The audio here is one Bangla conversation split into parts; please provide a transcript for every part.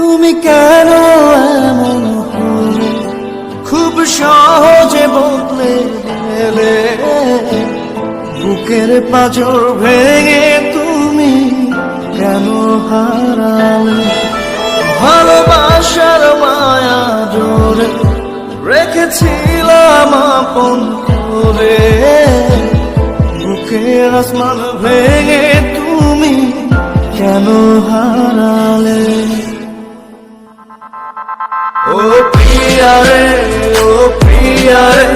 তুমি কেন এমন খুব সহজে বদলে গেলে। বুকের পাঁচর ভেঙে তুমি কেন হারালে? ভালোবাসার মায়া জোরে রেখেছিলাম আপন করে। বুকের আসমান ভেঙে তুমি কেন হারালে? ও প্রিয়ারে ও প্রিয়ারে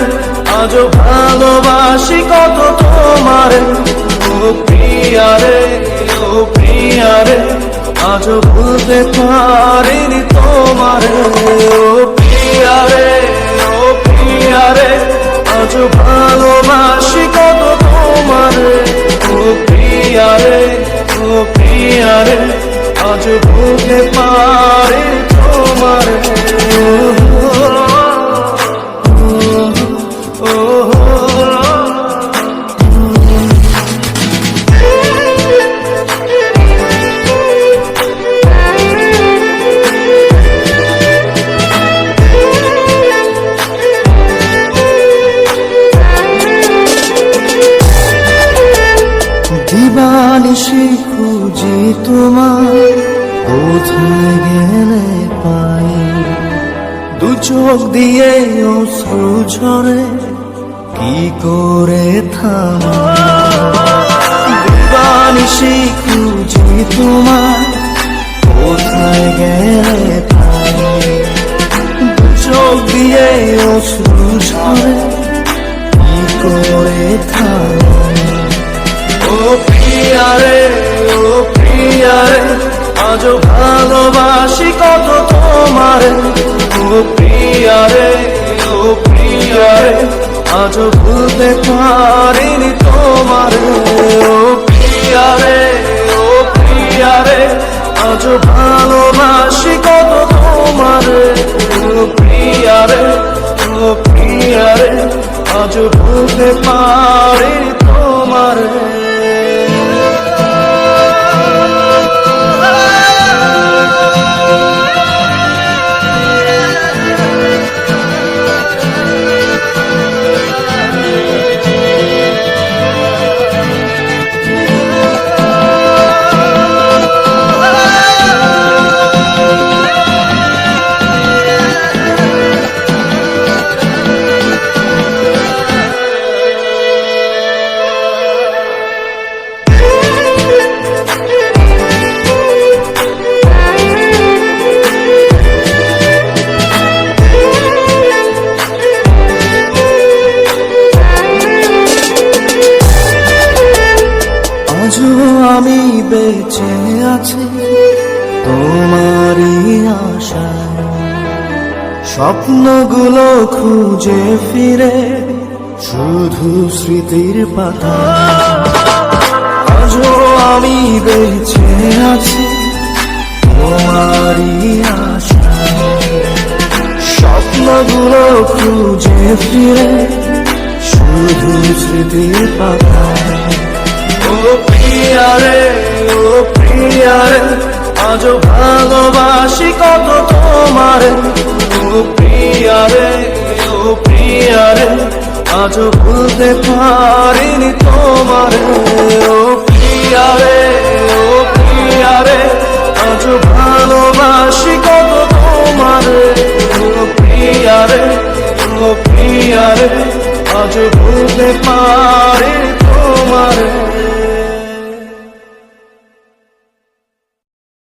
আজ ভালোবাসি কত তোমারে। ও প্রিয়ারে ও প্রিয়ারে আজ ভুলতে পারিনি তোমারে। ও প্রিয়ারে ও প্রিয়ারে আজ ভালোবাসি কত তোমারে। ও প্রিয়ারে ও প্রিয়ারে আজ ভুলতে পারি তোমারে। দিবানিশি খুঁজি তোমার কোথায় গেলে পাই চোখ দিয়ে অশ্রু ঝরে কি করে থামা? দিবানিশি খুঁজি তোমার কোথায় গেলে চোখ দিয়ে অশ্রু ঝরে কি করে থামা? ও প্রিয়ারে ও প্রিয়ারে আজ ভালোবাসি কত তোমারে। ও প্রিয়ারে ও প্রিয়ারে আজ ভুলতে পারিনি তোমার। ও প্রিয়ারে ও প্রিয়ারে আজ ভালোবাসি বেঁচে আছি তোমারই আশায়। স্বপ্নগুলো খুঁজে ফিরে শুধু স্মৃতির পাতা আজও আমি বেঁচে আছি তোমারই আশায়। স্বপ্নগুলো খুঁজে ফিরে শুধু স্মৃতির পাতায়। ও প্রিয়ারে ও প্রিয়ারে আজ ভালোবাসি কত তোমারে। ও প্রিয়ারে ও প্রিয়ারে আজ ভুলতে পারিনি তোমারে। ও প্রিয়ারে ও প্রিয়ারে আজ ভালোবাসি কত তোমারে। ও প্রিয়ারে ও প্রিয়ারে আজ ভুলতে পারি তোমারে।